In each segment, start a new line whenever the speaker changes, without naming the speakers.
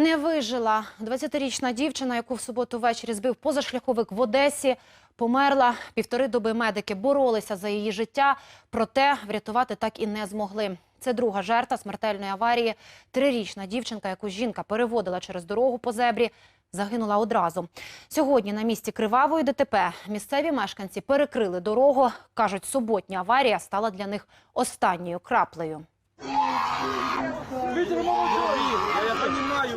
Не вижила. 20-річна дівчина, яку в суботу ввечері збив позашляховик в Одесі, померла. Півтори доби медики боролися за її життя, проте врятувати так і не змогли. Це друга жертва смертельної аварії. Трирічна дівчинка, яку жінка переводила через дорогу по зебрі, загинула одразу. Сьогодні на місці кривавої ДТП місцеві мешканці перекрили дорогу. Кажуть, суботня аварія стала для них останньою краплею.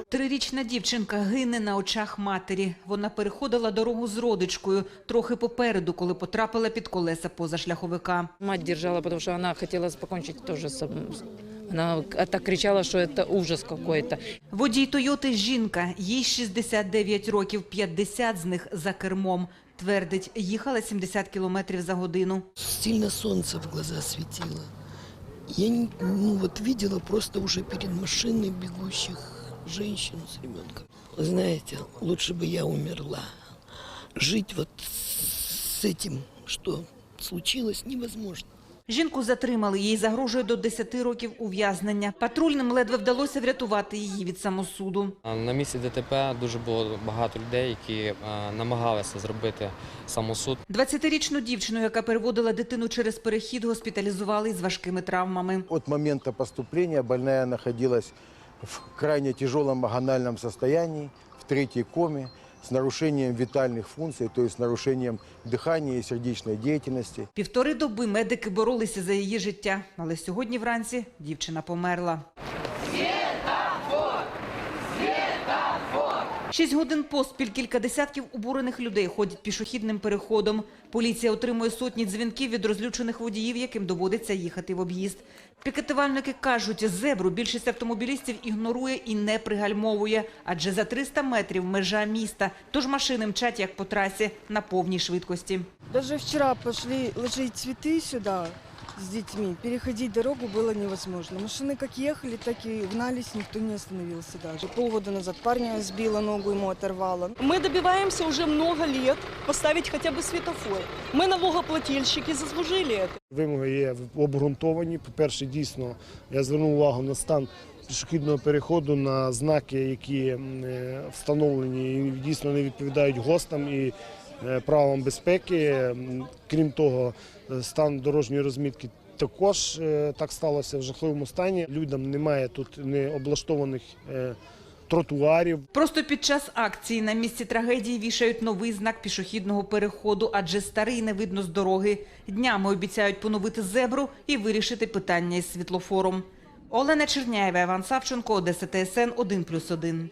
Трирічна дівчинка гине на очах матері. Вона переходила дорогу з родичкою трохи попереду, коли потрапила під колеса позашляховика.
Мать держала, потому что она хотела покончить тоже с собой. Она так кричала, что это ужас какой-то.
Водій Тойоти – жінка, їй 69 років, 50 з них за кермом. Твердить, їхала 70 кілометрів за годину.
Сильно солнце в глаза светило. Я ну, вот видела просто уже перед машиной бегущих женщину с ребенком. Вы знаете, лучше бы я умерла. Жить вот с этим, что случилось, невозможно.
Жінку затримали, їй загрожує до 10 років ув'язнення. Патрульним ледве вдалося врятувати її від самосуду.
А На місці ДТП дуже було багато людей, які е, намагалися зробити самосуд.
20-річну дівчину, яка переводила дитину через перехід, госпіталізували із важкими травмами.
От момента поступления больная находилась в крайне тяжелом агональном состоянии, в третьей коме, с нарушением витальных функций, то есть с нарушением дыхания и сердечной деятельности.
Півтори доби медики боролися за її життя, але сьогодні вранці дівчина померла. Шість годин поспіль кілька десятків обурених людей ходять пішохідним переходом. Поліція отримує сотні дзвінків від розлючених водіїв, яким доводиться їхати в об'їзд. Пікетувальники кажуть, зебру більшість автомобілістів ігнорує і не пригальмовує, адже за 300 метрів межа міста, тож машини мчать як по трасі на повній швидкості.
Даже вчера пошли ложить цветы сюда с детьми. Переходить дорогу было невозможно. Машины как ехали, так и гнались, никто не остановился даже. Полгода назад парня сбила ногу, ему оторвало.
Мы добиваемся уже много лет поставить хотя бы светофор. Мы налогоплательщики заслужили это.
Вимоги є обґрунтовані. По-перше, дійсно, я звернув увагу на стан пішохідного переходу, на знаки, які м, е, встановлені і дійсно не відповідають ГОСТам і е, правилам безпеки. Крім того, е, стан дорожньої розмітки також е, так сталося в жахливому стані. Людям немає тут не облаштованих е, тротуарів.
Просто під час акції на місці трагедії вішають новий знак пішохідного переходу, адже старий не видно з дороги. Днями обіцяють поновити зебру і вирішити питання із світлофором. Олена Черняєва, Іван Савченко, Одеса ТСН 1+,1.